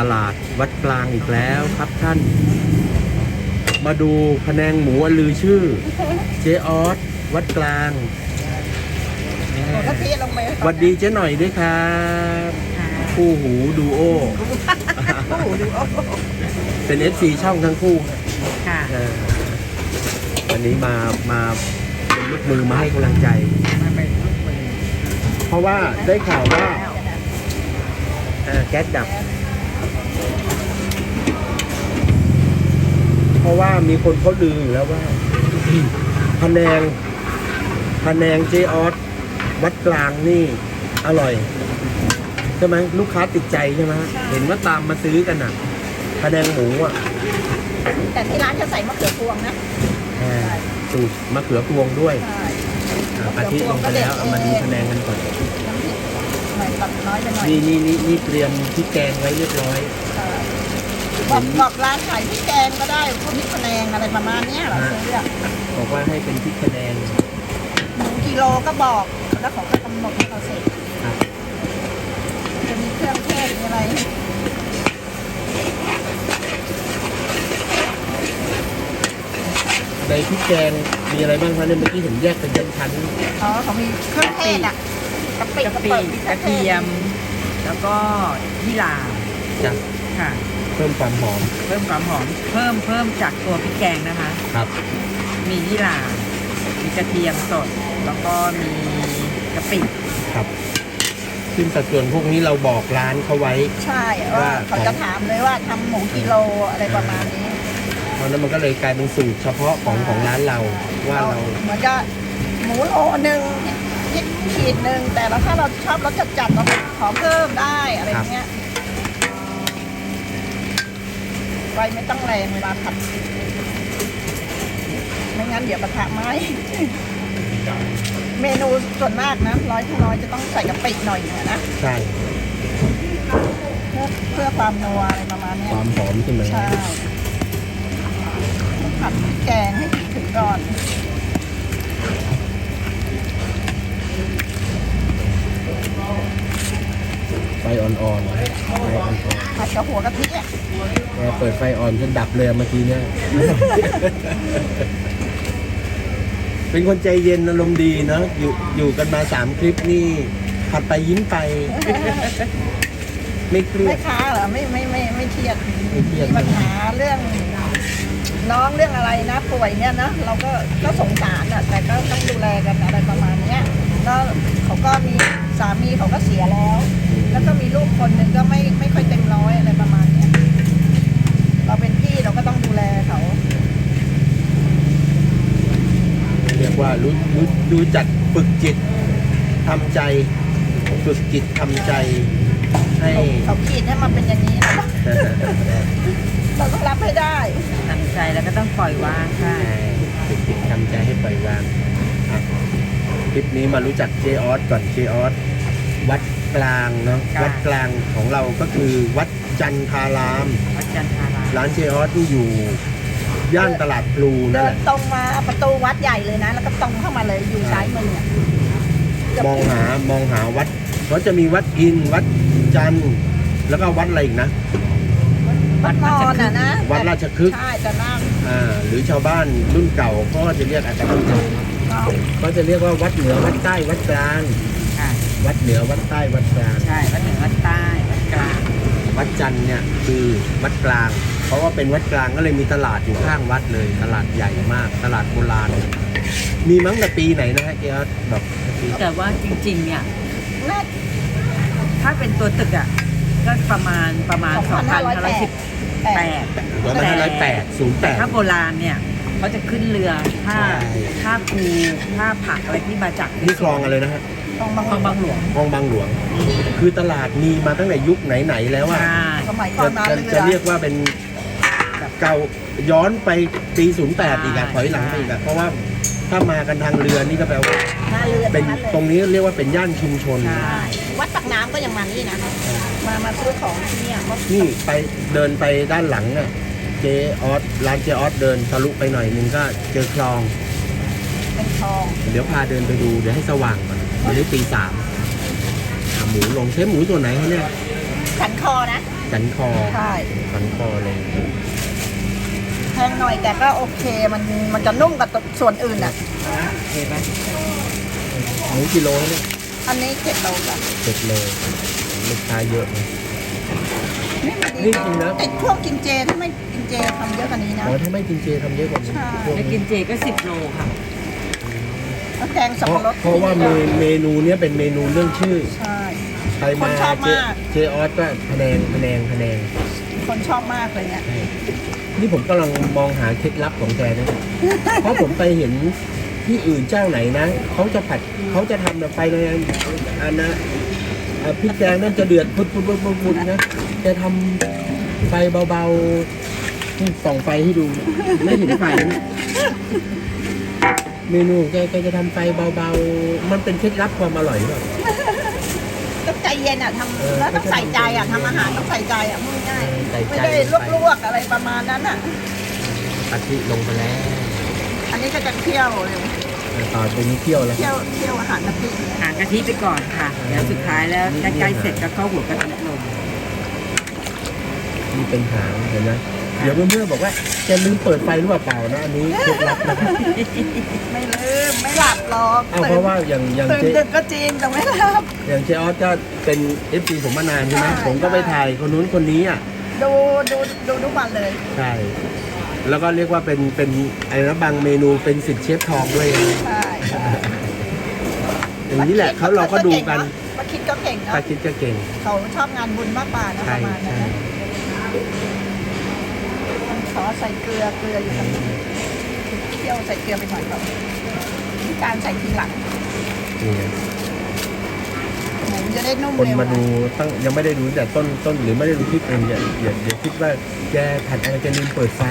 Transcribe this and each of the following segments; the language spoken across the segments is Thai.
ามมาตลาดวัดกลางอีกแล้วครับท่าน มาดูพะแนงหมูอันลือชื่อ เจออสวัดกลางแหหนูมก็เทลงไปสวัสดีเจ๊หน่อยด้วยครับคู่หูดูโอโอ้โหดูโอ้โหเป็น FC ช่องทั้งคู่ค่ะเออวันนี้มามาเป็นลูกมือมาให้กำลังใจมาเป็นลูกมือเพราะว่าได้ข่าวว่าเอ่อแก๊สดับ เพ ราะว่ามีคนเขาลืออยู่แล้วว่าพะแนงพะแนงเจออสวัดกลางนี่อร่อยใช่ไหมลูกค้าติดใจใช่ไหมเห็นว่าตามมาซื้อกันอะพะแนงหมูอะแต่ที่ร้านจะใส่มะเขือพวงนะเออสูตรมะเขือพวงด้วยใช่อะอาทิลงไปแล้วเอามาดูพะแนงกันก่อนน้ำพริกหน่อยตัดน้อยไปหน่อยนี่นี่นี่นี่เตรียมพริกแกงไว้เรียบร้อย ใช่บอกบอกร้านขายพริกแกงก็ได้พวกพริกพะแนงอะไรประมาณเนี้ยเหรอเลือกบอกว่าให้เป็นพริกพะแนงหนึ่งกิโลก็บอกแล้วเขาก็กำหนดให้เราเสร็จครับจะมีเครื่องเทศมีอะไรในพริกแกงมีอะไรบ้างคะเนี่ยเมื่อกี้เห็นแยกเป็นชั้นอ๋อเขามีเครื่องเทศอะกะปิกะกะปิปิกระเทียม แล้วก็ยี่หร่าๆจะค่ะเพิ่มความหอมเพิ่มความหอมเพิ่มเพิ่มจากตัวพริกแกงนะคะ ครับ มียี่หร่ามีกระเทียมสด แล้วก็มีกะปิครับ ซึ่งสัดส่วนพวกนี้เราบอกร้านเขาไว้ ใช่ว่าเขาจะถามเลยว่าทำหมูกิโลอะไรประมาณนี้เพราะนั้นมันก็เลยกลายเป็นสูตรเฉพาะของของร้านเราว่าเราเหมือนกับหมูโลหนึ่งยิดขีดหนึ่งแต่แล้วถ้าเราชอบรสจัดๆเราขอเพิ่มได้อะไรเงี้ย ไฟไม่ต้องแรงเวลาผัด ไม่งั้นเดี๋ยวกระทะไหม้เมนูส่วนมากนะร้อยทั้งร้อยจะต้องใส่กะปิหน่อยนึงอะนะใช่เพื่อเพื่อความนัวอะไรประมาณเนี้คยวามหอมใช่ไหมใช่ผัดพริกแกงให้ถึงก่อนไฟอ่อนๆไฟอ่อน ผัดกับหัวกะทิอะๆแกเปิดไฟอ่อนจนดับเลยเมื่อกี้เนี่ย เป็นคนใจเย็นอารมณ์ดีเนอะอยู่อยู่กันมาสามคลิปนี่ผัดไปยิ้มไป ไม่เครียไม่ด ค้าเหรอไม่ไม่ไม่ไม่เครียดไม่เครียด มีปัญหาเรื่อง น้องเรื่องอะไรนะป่วยเนี่ยนะเราก็ก็สงสารอะแต่ก็ต้องดูแลกันอะไรประมาณเนี้ยแล้วเขาก็มีสามีเขาก็เสียแล้ว แล้วก็มีลูกคนหนึ่งก็ไม่ไม่ค่อยเต็มร้อยอะไรประมาณเนี้ยเราเป็นพี่เราก็ต้องดูแลเขาเรียกว่ารู้รู้รู้จักฝึกจิตทำใจฝึกจิตทำใจให้ เขาขีดให้มันเป็นอย่างนี้นะเราต้องรับให้ได้ตั้งใจแล้วก็ต้องปล่อยวางค่ะ ฝึกจิตทำใจให้ปล่อยวางอะคลิปนี้มารู้จักเจออสก่อนเจออสวัด กลางเนาะกลางวัดกลางของเราก็คือวัดจันทาราม วัดจันทารามร้านเจออสที่อยู่ ย่านตลาดพลูนั่นเดิแหนละตรงมาประตูวัดใหญ่เลยนะ แล้วก็ตรงเข้ามาเลยอยู่ซ้ายมืออะเกืบมองหามองหาวัดเขาจะมีวัดอินทร์วัดจันทร์แล้วก็วัดอะไรอีกนะ วัดนอนอะนะวัดราชคฤห์ ใช่จะนั่งอ่าหรือชาวบ้านรุ่นเก่าก็จะเรียกอาจารย์ก็ก็จะเรียกว่าวัดเหนือวัดใต้วัดกลางค่ะ วัดเหนือวัดใต้วัดกลางใช่วัดเหนือวัดใต้วัดกลางวัดจันทร์เนี่ยคือวัดกลาง เพราะว่าเป็นวัดกลางก็เลยมีตลาดอยู่ข้างวัดเลย ตลาดใหญ่มาก ตลาดโบราณมีมั้งแต่ปีไหนนะฮะเกียร์แบบปีแต่ว่าจริงๆเนี่ยน่าถ้าเป็นตัวตึกอะก็ประมาณประมาณ 2,508 2,518แปดสองพันห้าร้อยแปดศูนย์แปแต่ดถ้าโบราณเนี่ยเขาจะขึ้นเรือท่าใช่ท่าคูท่าผักอะไรที่มาจากนี่คลองอะไรนะฮะ ตรงบางคลองบางหลวงคลองบางหลวง คือตลาดมีมาตั้งแต่ยุคไหนๆแล้วอะใช่สมัยก่อจะนมาจะเรือจะเรียกว่าเป็นเก่าย้อนไปปี08อีกอะถอยหลังไปอีกอะเพราะว่าถ้ามากันทางเรือนี่ก็แปลว่าหน้าเรือเป็นทั้งนั้นเลยตรงนี้เรียกว่าเป็นย่านชุมชนใช่ใช่วัดปากน้ำก็ยังมานี่นะมามาซื้อของที่เนี่ยเพราะนี่ไปเดินไปด้านหลังน่ะเจออสร้านเจออสเดินทะลุไปหน่อยนึงก็เจอคลอง เป็นทอง เดี๋ยวพาเดินไปดูเดี๋ยวให้สว่างก่อน ตอนนี้ตีสามอะหมูลงใช้หมูส่วนไหนคะเนี่ยสันคอนะหสันคอใช่สันคอเลยแพงหน่อยแต่ก็โอเคมันมันจะนุ่มกว่าตัวส่วนอื่นอะเห็นไหมหมูกิโลเนี่ยอันนี้เจ็ดโลจ้ะเจ็ดโลลูกค้าเยอะนะนี่มันดีนี่จริงนะแต่พวกกินเจถ้าไม่กินเจทำเยอะกว่านี้นะ อ๋อถ้าไม่กินเจทำเยอะกว่านี้ใช่ พวกจะกินเจก็สิบโลค่ะ แล้วแกงสับเพราะปะรดเพราะว่าเมเมนูเนี้ยเป็นเมนูเรื่องชื่อใช่ ใครมาคนชอบเจมาก เจออสก็พะแนงพะแนงพะแนงคนชอบมากเลยเนี่ยนี่ผมกำลังมองหาเคล็ดลับของแกนะ เพราะผมไปเห็นที่อื่นเจ้าไหนนะเขาจะผัดเขาจะทำแบบไฟแรงอันนะอะพริกแกงนั่นจะเดือดพุดพุดพุดพุดพุดนะแกทำไฟเบาๆนี่ส่องไฟให้ดู ไม่เห็นไฟนะ เมนูของแกแกจะทำไฟเบาๆ มันเป็นเคล็ดลับความอร่อยหรือเปล่า ต้องใจเย็นอะทเออำแล้วต้องใส่ใจอะทำอาหารต้องใส่ใจอะพูดง่ายเออใส่ๆใจไม่ได้ลวกๆอะไรประมาณนั้นอะ กะทิลงไปแล้วอันนี้ก็จะเคี่ยวเลยต่อตัวนี้เคี่ยวแล้ว เคี่ยวเคี่ยวอาหารกะทิหางกะทิไปก่อนค่ะแล้วสุดท้ายแล้วใกล้ๆเสร็จก็เข้าหัวกะทิลงนี่เป็นหางเห็นไหม เดี๋ยวเพื่อนๆบอกว่าแกลืมเปิดไฟหรือเปล่านะอันนี้เคล็ดลับนะครับไม่ลืมไม่หลับหรอกอ้าวเพราะว่าอย่างอย่างตื่นเจดึกก็จริงแต่ไม่หลับ อย่างเจออสก็เป็นเอฟซีผมมานานใช่ไหมใช่ ผมก็ไปถ่ายคนนู้นคนนี้อะดูดูดูทุกวันเลย ใช่แล้วก็เรียกว่าเป็นเป็นอะไรนะบางเมนูเป็นสิทธิ์เชฟทองด้วยนะใช่ใช่อย่างนี้แหละเขาเราก็ดูกันมาคิดก็เก่งเนาะถ้าคิดก็เก่งเขาชอบงานบุญมากกว่านะปใช่ระมาณนั้นใช่นะ ขอใส่เกลือเกลืออยู่ตรงนี้เคี่ยวใส่เกลือไปหน่อยก่อนน้ำตาลใส่ทีหลังนี่ไงหมูจะได้นุ่มคนเร็วมาดูตั้งยังไม่ได้ดูแต่ต้นต้นหรือไม่ได้ดูคลิปเองอย่าอย่าอย่าคิดว่าแกผัดอะไรแกลืมเปิดไฟ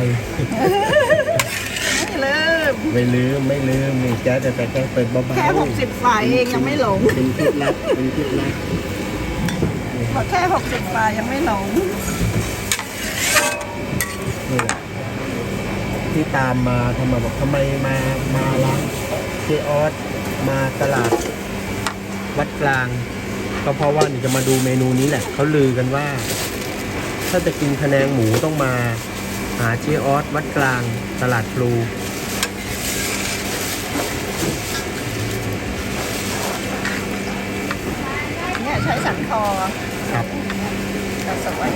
ไม่ลืมไม่ลืมไม่ลืมนี่แกแต่แต่แกเปิดเบาๆแค่หกสิบฝ่ายเองยังไม่หลงเป็นเคล็ดลับเป็นเคล็ดลับพอแค่หกสิบฝ่ายยังไม่หลง นี่แหละที่ตามมาทำไมบอกทำไมมามาร้านเจออสมาตลาดวัดกลาง ก็เพราะว่านี่จะมาดูเมนูนี้แหละเขาลือกันว่า ถ้าจะกินคะแนงหมูต้องมา หาเจออสวัดกลางตลาดพลู เนี่ยใช้สันคอ ครับ แต่สวย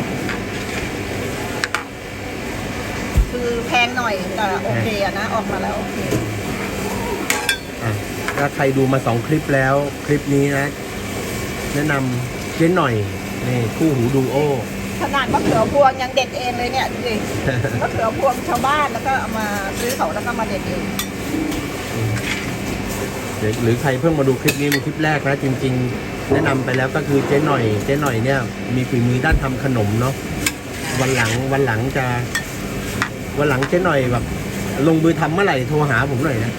คือแพงหน่อยแต่โอเคอะนะออกมาแล้วโอเคอะถ้าใครดูมาสองคลิปแล้วคลิปนี้นะ แนะนำเจ๊หน่อยนี่คู่หูดูโอ ขนาดมะเขือพวงยังเด็ดเองเลยเนี่ยดูดิมะเขือพวงชาวบ้านแล้วก็เอามาซื้อเขาแล้วก็มาเด็ดเองหรือหรือใครเพิ่งมาดูคลิปนี้เป็นคลิปแรกนะจริง ๆ แนะนำไปแล้วก็คือเจ๊หน่อย เจ๊หน่อยเนี่ย มีฝีมือด้านทำขนมเนาะวันหลังวันหลังจะ วันหลังเจ๊หน่อยแบบ ลงมือทำเมื่อไหร่โทรหาผมหน่อยนะ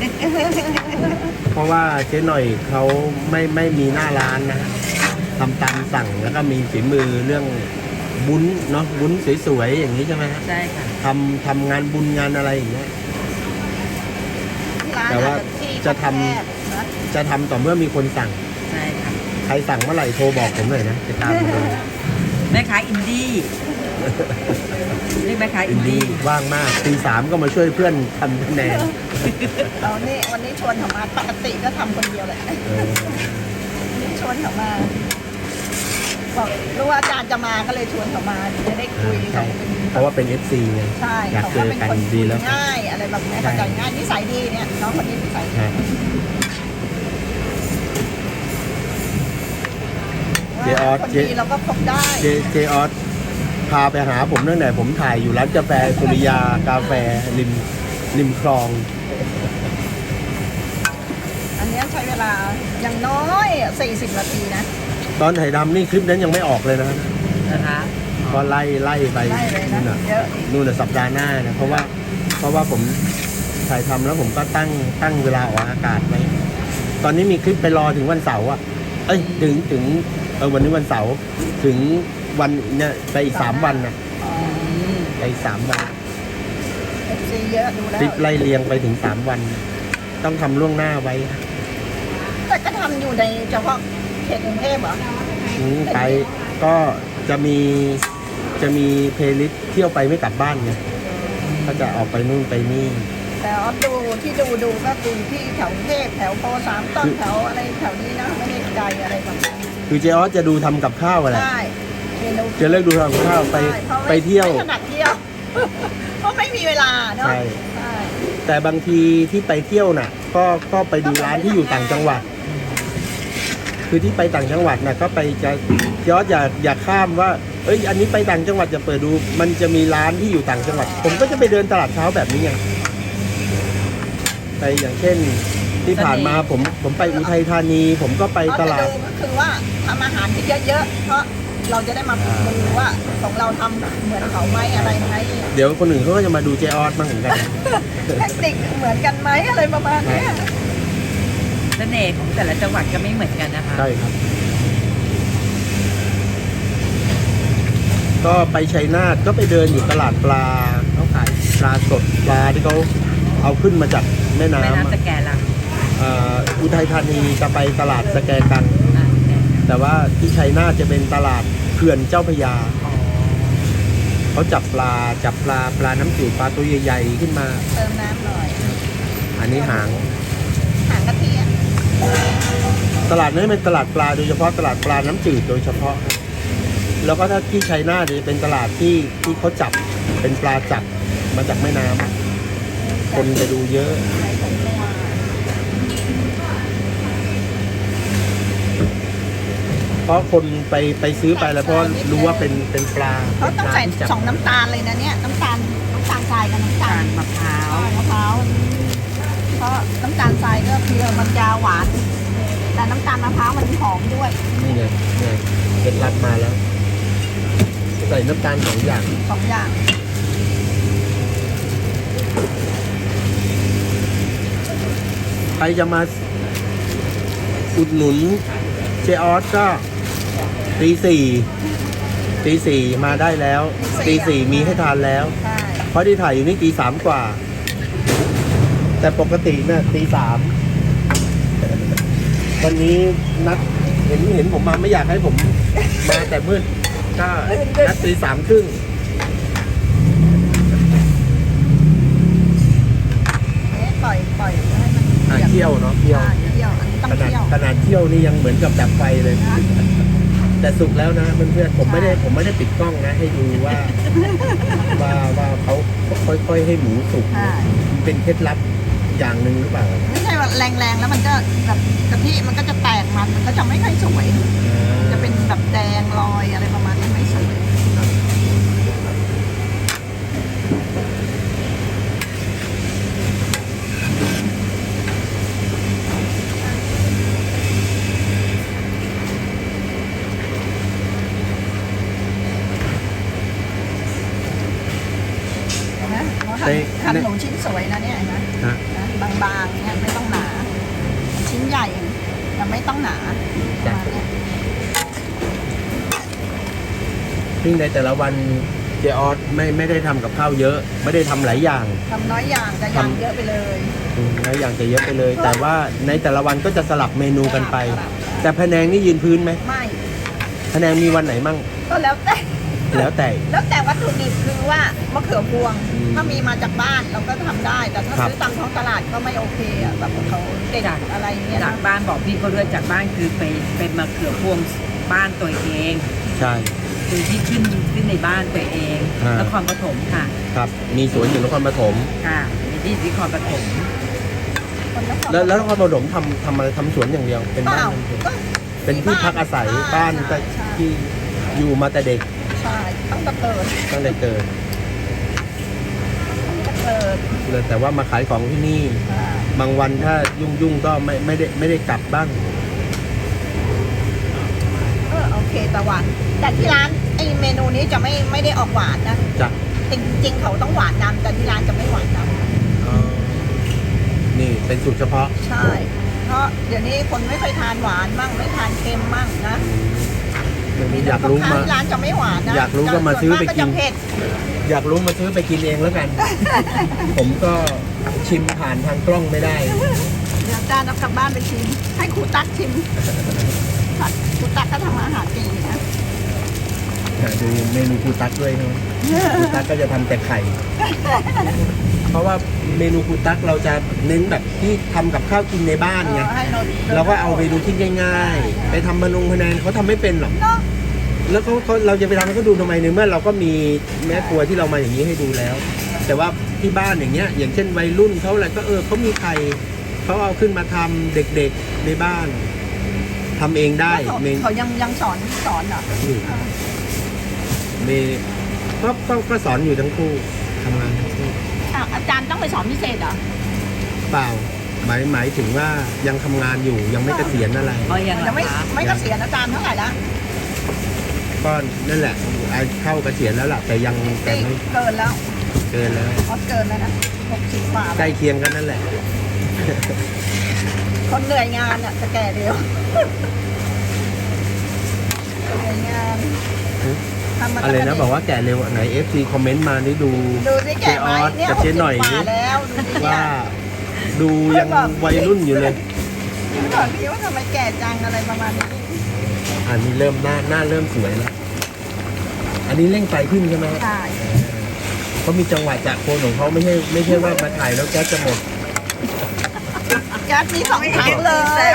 เพราะว่าเจ๊หน่อยเขาไม่ไม่มีหน้าร้านนะฮะทำตามสั่งแล้วก็มีฝีมือเรื่องบุ้นเนาะบุ้นสวยๆอย่างนี้ใช่ไหมฮะใช่ค่ะทำทำงานบุญงานอะไรอย่างเงี้ยที่ร้านแต่ว่าอจที่จะทำ แคบๆนะจะทำต่อเมื่อมีคนสั่ง ใช่ค่ะใครสั่งเมื่อไหร่โทรบอกผมหน่อยนะจะตามมาดูแม่ค้าอินดี้ เรียกแม่ค้าอิอินนดี้ดี้ว่างมากตีสามก็มาช่วยเพื่อนทำคะแนนเรานี่วันนี้ชวนเขามาปกติก็ทำคนเดียวแหละเออวันนี้ชวนเขามาบอกรู้ว่าอาจารย์จะมาก็เลยชวนเขามาจะได้คุยใช่เขาเป็นเพราะว่าเป็น FC ไงใช่อยากเขาเจก็อเป็นกันคนดีแล้ว ง่ายอะไรแบบนี้เข้าใจง่ายนิสัยดีเนี่ยน้องคนนี้นิสัยดีฮะเจออสคนเจดีเราก็พบได้ เจเจออสพาไปหาผมตั้งแต่ผมถ่ายอยู่ร้านกาแฟสุริยากาแฟริมริมคลอง อันเนี้ยใช้เวลาอย่างน้อย40 นาทีนะตอนถ่ายทำนี่คลิปนั้นยังไม่ออกเลยนะนะคะ ก็ไล่ไล่ไปได้เลยนะนู่นน่ะเยอะอีกนู่นน่ะสัปดาห์หน้านะเพราะว่าเพราะว่าผมถ่ายทำแล้วผมก็ตั้งตั้งเวลาออกอากาศไว้ตอนนี้มีคลิปไปรอถึงวันเสาร์อะเอ้ยถึงถึงเออวันนี้วันเสาร์ถึง วันเนี่ยไปอีกสามวันนะอ๋อไปอีกสามวัน FC เยอะดูแล้ควลิปไล่เรียงไปถึงสามวัน ต้องทำล่วงหน้าไว้แต่ก็ทำอยู่ในเฉพาะเขตกรุงเทพเหรออืมไปก็จะมีจะมีเพลย์ลิสต์เที่ยวไปไม่กลับบ้านไงก็จะออกไปนู่นไปนี่ แต่ออฟดูที่ดูดูก็ดูที่แถวกรุงเทพแถวโพสามต้นแถวอะไรแถวนี้นะไม่ได้ไกลอะไรแบบนั้นคือเจออสจะดูทำกับข้าวอะไรใช่เมนูจะเลิกดูทำกับข้าวไปใช่พราะไปเที่ยว ไม่ถนัดเที่ยว เพราะไม่มีเวลาเนาะใช่ ใช่แต่บางทีที่ไปเที่ยวน่ะ ก็ก็ไปดูร้านที่อยู่ต่างจังหวัด คือที่ไปต่างจังหวัดน่ะก็ไปจะยอดอย่าอย่าข้ามว่า เอ้ย อันนี้ไปต่างจังหวัดจะเปิดดู มันจะมีร้านที่อยู่ต่างจังหวัด ผมก็จะไปเดินตลาดเช้าแบบนี้ไงไปอย่างเช่น ที่ผ่านมาผมผมไปอุทัยธานี ผมก็ไปเขาตจะลาดดูก็คือว่าทำอาหารที่เยอะๆเพราะ เราจะได้มาดูว่าของเราทำเหมือนเขาไหมอะไรไหมเดี๋ยวคนอื่นเขาก็จะมาดูเจออสบ้างเหมือนกันเทคนิคเหมือนกันไหมอะไรประมาณเนี้ยเสน่ห์ของแต่ละจังหวัดก็ไม่เหมือนกันนะคะใช่ครับ ก็ไปชัยนาทก็ไปเดินอยู่ตลาดปลาเขาขายปลาสดปลาที่เขาเอาขึ้นมาจากแม่น้แม่ำน้ำสอะแกนลังเอ่ออุทัยธานีจะไปตลาดสแกกังอะ แกนแต่ว่าที่ชัยนาทจะเป็นตลาดเขื่อนเจ้าพระยาอ๋อเขาจับปลาจับปลาปลาน้ำจืดปลาตัวใหญ่ๆขึ้นมา เติมน้ำหน่อย อันนี้หาง หางกะทิอะตลาดนี้เป็นตลาดปลาโดยเฉพาะตลาดปลาน้ำจืดโดยเฉพาะ แล้วก็ถ้าที่ชัยนาทเนี่ยเป็นตลาดที่ที่เขาจับเป็นปลาจับมาจากแม่น้ำคนจะดูเยอะ ใส่ผงนัว เพราะคนไปไปซื้อไปแล้วเพราะรู้ว่าเป็นเป็นปลาเขาต้องใส่ป็นปลที่จับสองน้ำตาลเลยนะเนี่ยน้ำตาลน้ำตาลทรายกับน้ำตาทาลนมะพร้าวมะพร้าวเพราะน้ำตาลทรายก็คือมันจะหวาน แต่น้ำตาลมะพร้าวมันหอมด้วยนี่ไงนี่ไงเคล็ดลับมาแล้วใส่น้ำตาลสองอย่างสองอย่างใครจะมาอุดหนุนเจออสก็ ตีสี่ตีสี่มาได้แล้ว ตีสี่มีให้ทานแล้ว ใช่เพราะที่ถ่ายอยู่นี่ตีสามกว่า แต่ปกติเนี่ยตีสามวันนี้นัดเห็นเห็นผมมาไม่อยากให้ผม มาแต่มืดก็นัดตีสามครึ่งเนี่ยปล่อยปล่อยให้มันอะเที่ยวเนาะเที่ยวอ่าเที่ยว อันนี้ต้องขนาดเที่ยวขนาดเที่ยวนี่ยังเหมือนกับดับไฟเลย นะ แต่สุกแล้วนะเพื่อนๆผมไม่ได้ผมไม่ได้ปิดกล้องนะ ให้ดูว่าว่าว่าเขาค่อย ๆ ให้หมูสุกใช่มันเป็นเคล็ดลับอย่างหนึ่งหรือเปล่าไม่ใช่ว่าแรงๆแล้วมันก็แบบกะทิมันก็จะแตกมันมันก็จะไม่ค่อยสวย จะเป็นแบบแดงลอยอะไรประมาณนี้ไม่สวย เห็นไหม เขาหั่นในหั่นในหมูชิ้นสวยนะเนี่ยเห็นไหมฮะ นะบางๆเนี่ยไม่ต้องหนา ชิ้นใหญ่แต่ไม่ต้องหนาประมาณเนี้ยซึ่งในแต่ละวันเจออสไม่ไม่ได้ทำกับข้าวเยอะ ไม่ได้ทำหลายอย่าง ทำน้อยอย่างแต่อย่างทำเยอะไปเลยอืมหลายอย่างจะเยอะไปเลย แต่ว่าในแต่ละวันก็จะสลับเมนูกันไป สลับแต่พะแนงนี่ยืนพื้นไหมไม่พะแนงมีวันไหนมั่ง ก็แล้วแต่ แล้วแต่ แล้วแต่วัตถุดิบคือว่ามะเขือพวงอืม ถ้ามีมาจากบ้านเราก็ทำได้ แต่ถ้าครับ ซื้อตามท้องตลาดก็ไม่โอเคอะแบบเขาเด็ดอะไรอย่างเงี้ยจานะกบ้านบอกพี่เขาด้วยจากบ้านคือไปเป็นมะเขือพวงบ้านตัวเอง ใช่ คือที่ขึ้นขึ้นในบ้านตัวเองอ่านนครปฐมค่ะ ครับ มีสวนอยู่นครปฐมค่ะมีที่นครปฐมคนนครแล้วแล้วนครปฐมทำทำอะไรทำสวนอย่างเดียว เป็นเปบ้าล่านทำสวนก็เป็นที่พักอาศัยใช่บ้านใช่ใช่ที่อยู่มาแต่เด็กใช่ตั้งแต่เกิดตั้งแต่เกิดตั้ง แต่เกิดเลยแต่ว่ามาขายของที่นี่อ่าบางวันถ้ายุ่งยุ่งๆก็ไม่ไม่ได้ไม่ได้กลับบ้าง เออโอเคแต่หวานแต่ที่ร้านไอเมนูนี้จะไม่ไม่ได้ออกหวานนะจากจริงๆเขาต้องหวานนำแต่ที่ร้านจะไม่หวานนนี่เป็นสูตรเฉพาะำใช่ เพราะเดี๋ยวนี้คนไม่ค่อยทานหวานมั่งไม่ทานเค็มมั่งนะ อ ยากรู้ลูค้มาที่ร้านจะไม่หวานนะอยากรู้ก็มาซื้อไปกิน ส่วมากจะเผ็ดอยากรู้มาซื้อไปกินเองแล้วกัน ผมก็ชิมผ่านทางกล้องไม่ได้ เดี๋ยวจ้าเอากลับบ้านไปชิม ให้ครูตักชิมครูตักก็ทำอาหารเก่งนะนหาดูเมนูครูตักด้วยนะครูตักก็จะทำแต่ไข่ เพราะว่าเมนูครูตักเราจะเน้นแบบที่ทำกับข้าวกินในบ้านไงให้โนตเราก็เอาเมนูที่ง่าย ๆ ไปทำมานงพะแนงเขาทำไม่เป็นหรอก เนาะแล้วเขาเขาเราจะไปทำให้เขาดูทำไมในเมื่อเราก็มีแม่ครัวที่เรามาอย่างนี้ให้ดูแล้ว แต่ว่าที่บ้านอย่างเงี้ย อย่างเช่นวัยรุ่นเขาอะไรก็เออเขามีไข่เขาเอาขึ้นมาทำเด็กๆในบ้านทำเองได้เขาเมนเขายังยังสอนสอนเหรอเมก็ก็ก็สอนอยู่ทั้งคู่ทำงานทั้งคู่ อะอาจารย์ต้องไปสอนพิเศษเหรอเปล่าหมายหมายถึงว่ายังทำงานอยู่ยังไม่เกษียณอะไร ก็ยังยังไม่คะไม่เกษียณอาจารย์เท่าไหร่ละก็นั่นแหละไอ้เข้าเกษียณแล้วล่ะแต่ยังแต่นี่ไม่เกินแล้วเกินแล้วออสเกินแล้วนะหกสิบกว่าใกล้เคียงกันนั่นแหละ คนเหนื่อยงานอะจะแก่เดียวเหนื่อยงาน ทำมาอะไรตั้งแต่นะบอกว่าแก่เร็วอะไหน FC คอมเมนต์มานี่ดูดูสิแก่ไหมเนี่ยกับเจ๊หน่อยกสิบกว่าแล้วดูสิเนี่ว่ายดูยังวัยรุ่นอยู่เลย พี่บอกพี่ว่าทำไมแก่จังอะไรประมาณนี้อันนี้เริ่มหน้าหน้าเริ่มสวยแล้ว อันนี้เร่งไฟขึ้นใช่ไหมฮะใช่เขามีจังหวะจากโคนของเขาไม่ใช่ไม่ใช่ว่ามาถ่ายแล้วแก๊สจะหมด แก๊สมีสองถังเลย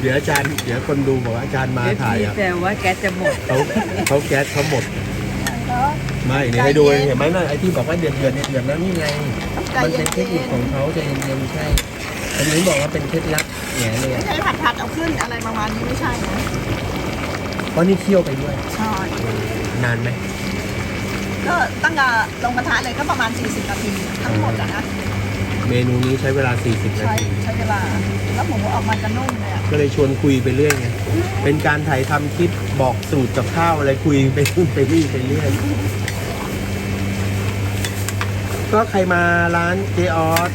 เดี๋ยวอาจารย์เดี๋ยวคนดูบอกว่าอาจารย์มาเอฟถ่ายซีอะแซวว่าแก๊สจะหมดเขาเขาแก๊สเขาหมดเนาะ ไม่เดี๋ยวให้ดูเห็นไหมนั่นไอ้ที่บอกว่าเดือดเดือดเนี่ยเดือดแล้วนี่ไง ใจมันเย็เป็นนเทคนิคของเขาใจเย็นๆใช่อันนี้บอกว่าเป็นเคล็ดลับแง่เลยไม่อะใช่ผัดผัดๆเอาขึ้นอะไรประมาณนี้ไม่ใช่นะเพราะนี่เคี่ยวไปด้วย ใช่นานไหมก็ตั้งแต่ลงกระทะเลยก็ประมาณ 40 นาทีทั้งหมดอะนะ เมนูนี้ใช้เวลา 40 นาใช้ที ใช้เวลา แล้วหมูออกมาจะนุ่มเลยอะก็เลยชวนคุยไปเรื่อยไง เป็นการถ่ายทำคลิปบอกสูตรกับข้าวอะไรคุยไปนู่นไปนี่ไปเรื่อย ก็ใครมาร้านเจออส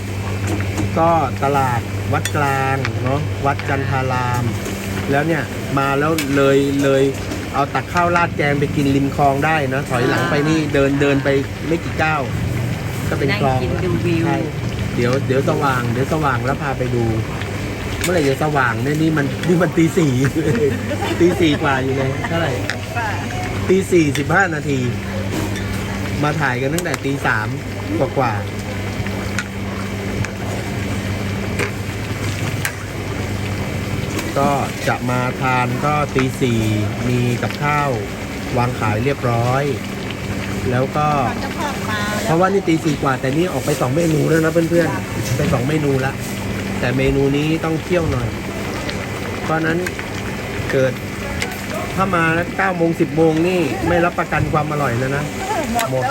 ก็ตลาดวัดกลางเนาะวัดจันทาราม แล้วเนี่ยมาแล้วเลยเลยเอาตักข้าวราดแกงไปกินริมคลองได้นะถอยหลังไปนี่เดินเดินไปไม่กี่ก้าวก็เป็นนั่งคลองกินดูวิว ใช่เดี๋ยวเดี๋ยวสว่างเดี๋ยวสว่างแล้วพาไปดู เมื่อไหร่จะสว่างเนี่ยนี่มันนี่มันตีสี่ ตีสี่กว่าอยู่เลยเท่าไหร่ว่าตีสี่สิบห้านาที มาถ่ายกันตั้งแต่ตีสาม กว่ากว่าก็จะมาทานก็ตีสี่มีกับข้าววางขายเรียบร้อย แล้วก็ตอนเจ้าพ่อมาเพแล้วราะว่านี่ตีสี่กว่า แต่นี่ออกไปสองเมนูแล้วนะเพื่อนๆเป็นสองเมนูละแต่เมนูนี้ต้องเคี่ยวหน่อย เพราะฉะนั้นเกิดถ้ามาเก้าโมงสิบโมงนี่ไม่รับประกันความอร่อยแล้วนะหมด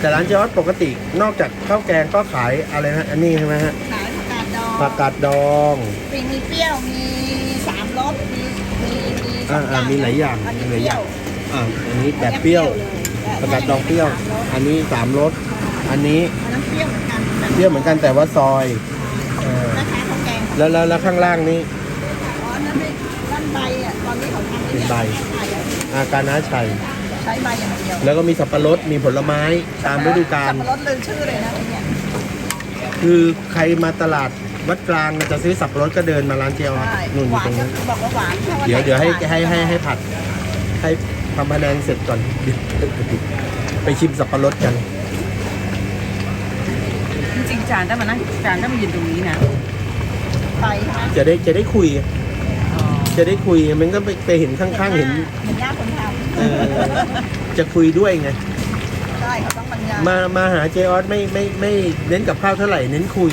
แล้วว่าแต่ร้านเจ๊ออสปกติ นอกจากข้าวแกงก็ขายอะไรนะอันนี้ใช่ไหมฮะขายผักกาดดองผักกาดดองมีมีเปรี้ยวมีสามรสมีมีมีสองอ่าๆมีหลายอย่างอันนี้มีหลายเปอรี้ย่างยวอ่าอันนี้แบบเปรี้ยวเลยผักกาดดองเปรี้ยว อันนี้สามรสอันนี้อันนั้นเปรี้ยวเหมือนกันเปรี้ยวเหมือนกันแต่ว่าซอยเออแม่ค้าข้าวแกงแล้วแล้วแล้วข้างล่างนี้ อ๋อนั่นไม่นั่นใบอะตอนนี้เขาทำเป็นใบใบอะอาการน้าชัยใช้ใบอย่างเดียวแล้วก็มีสับปะรดมีผลไม้ตามฤดูกาลสับปะรดลืมชื่อเลยนะที่เนี่ยคือใครมาตลาดวัดกลางจะซื้อสับปะรดก็เดินมาร้านเจียวใช่นู่นอหยู่วาตนรงก็นั้นคือบอกว่าหวานถ้าวันเดี๋ยวไนเดี๋ยวให้หวานให้ให้ให้ผัด ให้ทำพะแนงเสร็จก่อนเดี๋ยวไปชิมสับปะรดกัน จริงๆจานถ้ามานั่งจานถ้ามายืนตรงนี้นะไปใช่ไหมจะได้จะได้คุยอ๋อจะได้คุยมันก็ไปไปเห็นข้างๆเห็น เห็นหน้าคนทเออ จะคุยด้วยไงำใช่เขาต้องบรรยายมามาหาเจออสไม่ไม่ไม่เน้นกับข้าวเท่าไหร่เน้นคุย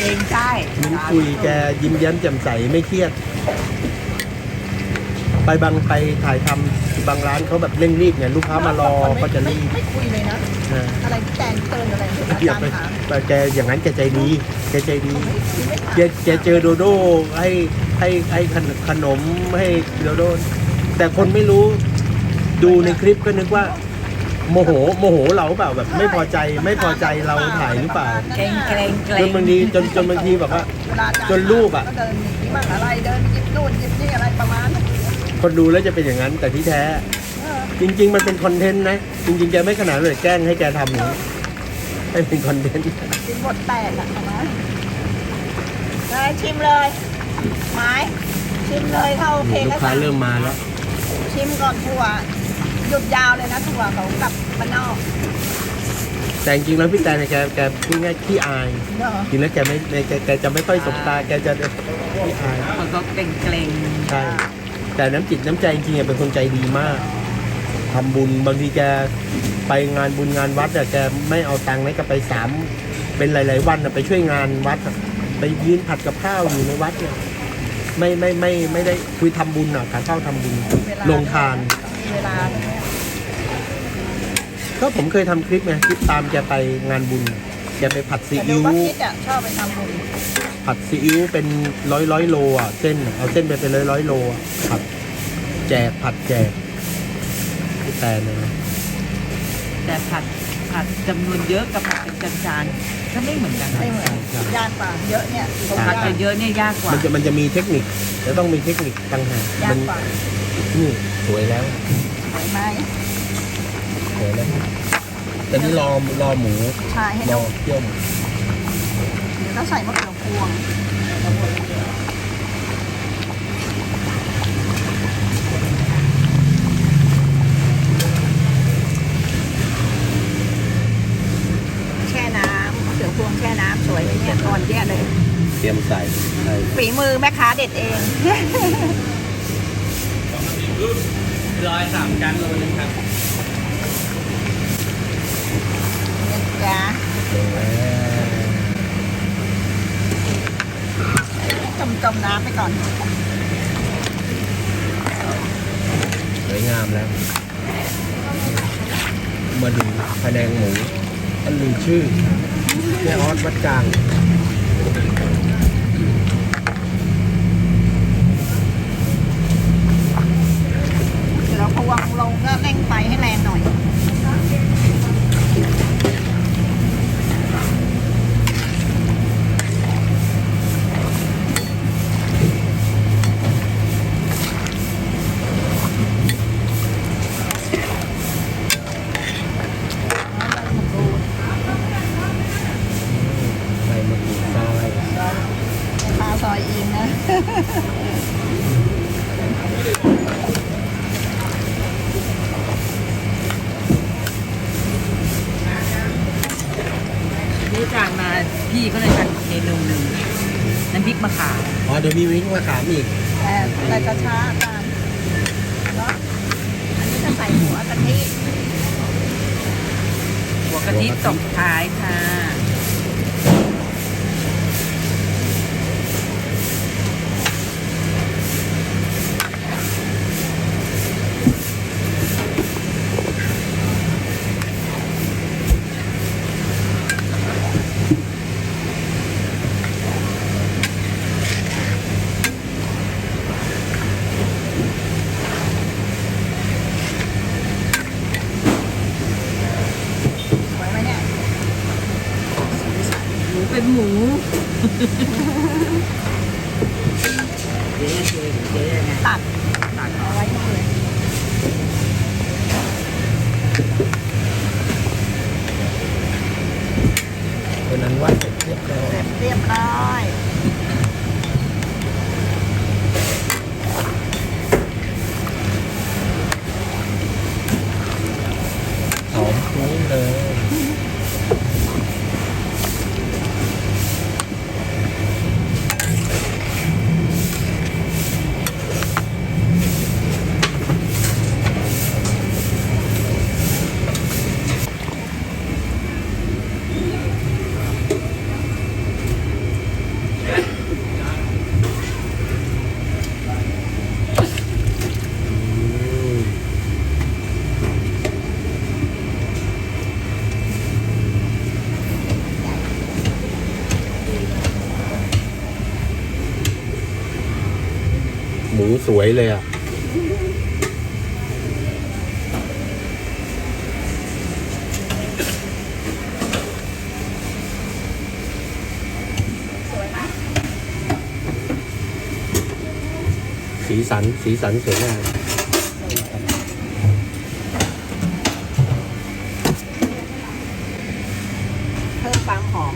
เองใช่เน้นคุยแกยิ้มแย้มแจ่มใสไม่เครียด ไปบางไปถ่ายทำบางร้านเขาแบบเร่งรีบไงลูกค้ามารอก็จะรีบไม่คุยเลยนะ นะอะไรที่แจงเตือนอะไรที่อาอย่าจารไปย์ถามแต่แกอย่างนั้นแกใจดีแกใจดีไม่คุยไม่ถามแกแกเจอโดโด้ให้ให้ให้ขนขนมให้โดโด้ แต่คนไม่รู้ดูในคลิปก็นึกว่า โมโหโมโหเราเปล่าแบบไม่พอใจไม่พอใจเราถ่ายหรือเปล่าเกรงเกรงเกรจนงบางทีจนจนบางทีแบบว่าเวลาอาจารย์จนรูปอะ ก็เดินหนีบ้างอะไรเดินหยิบนู่นหยิบนี่อะไรประมาณนั้นคนดูแล้วจะเป็นอย่างนั้น แต่ที่แท้ เออจริง ๆ มันเป็นคอนเทนต์นะ จริงๆแกไม่ขนาดเลยแกล้งให้แกทำอย่างนี้ให้เป็นคอนเทนต์กินบทแตกอะประมาณเลยชิมเลย ไม้ชิมเลยเข้าโอเคลูกก็ค้าสั่งเริ่มมาแล้ว ชิมก่อนผัวหยุดยาวเลยนะถั่วเขากลับมานนอกแต่จริงๆแล้วพี่แตนเนี่ยแกแกพูดง่ายๆขี้อายเนาะจริงแล้วแกไม่แกแกจะไม่ค่อยสบตาแกจะขี้อาย คนก็เกรงเกรงใช่ แต่น้ำจิตน้ำใจจริงๆอะเป็นคนใจดีมากทำบุญบางทีแกไปงานบุญงานวัดอะแกไม่เอาตังค์ให้แกไปสามเป็นหลาย ๆ วันอะไปช่วยงานวัดอะไปยืนผัดกับข้าวอยู่ในวัดเนี่ย ไม่ไม่ไม่ไม่ได้คุยทำบุญอะการเข้าทำบุญเวลาลงทานมีเวลาตรงเนี้ยก็ผมเคยทำคลิปไงคลิปตามแกไปงานบุญแกไปผัดซีแต่ดูอิ๊วว่าคิดอะชอบไปทำบุญผัดซีอิ๊วเป็นร้อยร้อยโลอะเส้นอะเอาเส้นไปเป็นร้อยร้อยโลอะผัดแจกผัดแจกพี่แตนนะแต่ผัดผัดจำนวนเยอะกั บผัดเป็นจานๆก็ไม่เหมือนกันนะไม่เหมือนยากกว่าเยอะเนี่ยตรงผัดยากเยอะๆเนี่ยยากกว่า มันจะมันจะมีเทคนิคจะต้องมีเทคนิคต่างหากยามักกว่านี่สวยแล้วสวยไหมสวยแล้วแต่นี่รอรอหมูใช่ให้รนอกเคี่ยวหมูเดี๋ยวเราใส่มะเขือพวงแช่น้ำมะเขือพวงแช่น้ำสวยเลยเนี่ยตอนแยะเลย เต รียมใส่ใส่ฝีมือแม่ค้าเด็ดเอง ร้อยสามจานโลนึงครับเนี่ยจ้าจมจมน้ำไปก่อน สวยงามแล้ว มาดูแผนงหมูอันลือชื่อแม่ออสวัดกลาง แต่กระ สันสีสันสวยงามเพิ่มความหอม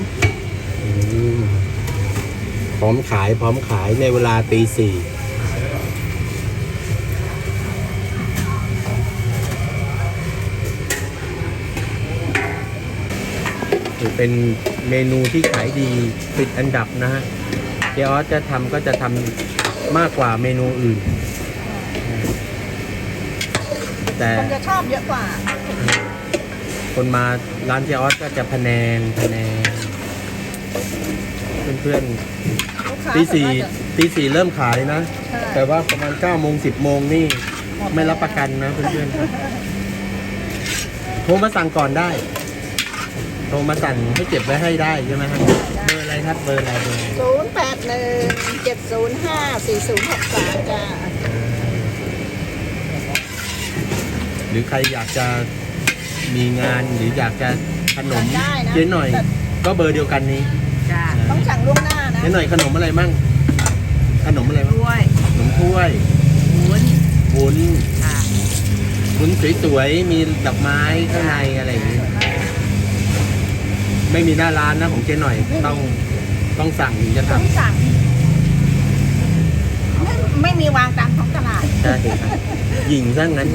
หอมขายพร้อมขายในเวลาตีสี่เป็นเมนูที่ขายดีติดอันดับนะฮะเจ๊ออสจะทำก็จะทำ มากกว่าเมนูอื่น แต่คนจะชอบเยอะกว่า คนมาร้านเจออสก็จะพะแนงพะแนง เพื่อนลูกค้าๆตีสี่ส่วนมากจะตีสี่เริ่มขายนะใช่แต่ว่าประมาณ9ก้าโมงสิบโมงนี่หดไม่รับประกันนะเพื่อนๆโทรมาสั่งก่อนได้ โทรมาสั่งให้เก็บไว้ให้ได้ใช่ไหมครับ เบอร์อะไรครับเบอร์อะไรเบอร์อะไรศูนย์แปดหนึ่งเจ็ดศูนย์ห้าสี่ศูนย์หกสามจ้าหรือใครอยากจะมีงานหรืออยากจะขนมได้นะเจ๊หน่อยก็เบอร์เดียวกันนี้จ้าต้องสั่งล่วงหน้านะ เจ๊หน่อยขนมอะไรมั่ง ขนมอะไรมั่งด้วยขนมถ้วยวุ้นวุ้นค่ะวุ้นสวยๆมีดอกไม้ข้างในอะไรอย่างนี้ ไม่มีหน้าร้านนะของเจ๊หน่อย ต้อง ต้องสั่งถึงจะทต้องสั่งไม่ไม่มีวางตามท้องตลาดำใช่ครับหญิงซะงั้น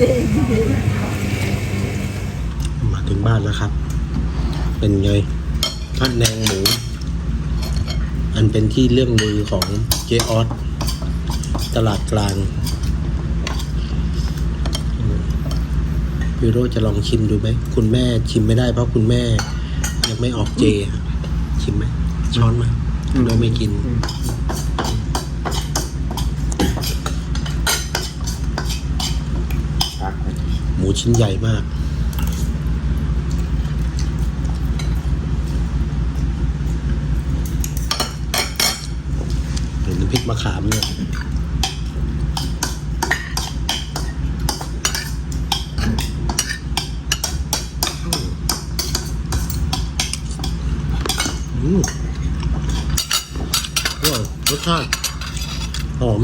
มาถึงบ้านแล้วครับ เป็นไงทอดแนงหมู อันเป็นที่เรื่องลือของเจออสตลาดกลางอืมพี่โรจน์จะลองชิมดูไหม คุณแม่ชิมไม่ได้เพราะคุณแม่ยังไม่ออกเจอะชิมไหมช้อนมา เราไม่กินหมูชิ้นใหญ่มากเห็นน้ำพริกมะขามเนี่ยอืม สชาติหอม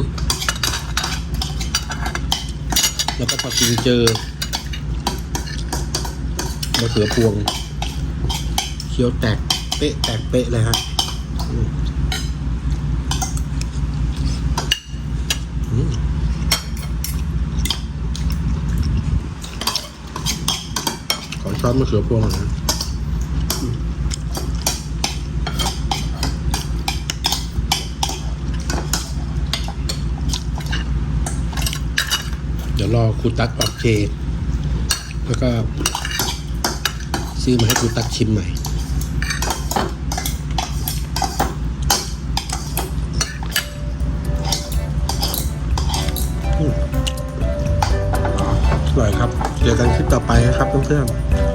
แล้วก็พอกินเจอมะเขือพวงเคี้ยวแตกเป๊ะแตกเป๊ะเลยฮะอืมอืมขอช้อนมะเขือพวงหน่อยนะ ดี๋ยวรอครูตั๊กออกเจ แล้วก็ ซื้อมาให้ครูตั๊กชิมใหม่อยอร่อยครับ เจอกันคลิปต่อไปนะครับเพื่อนๆ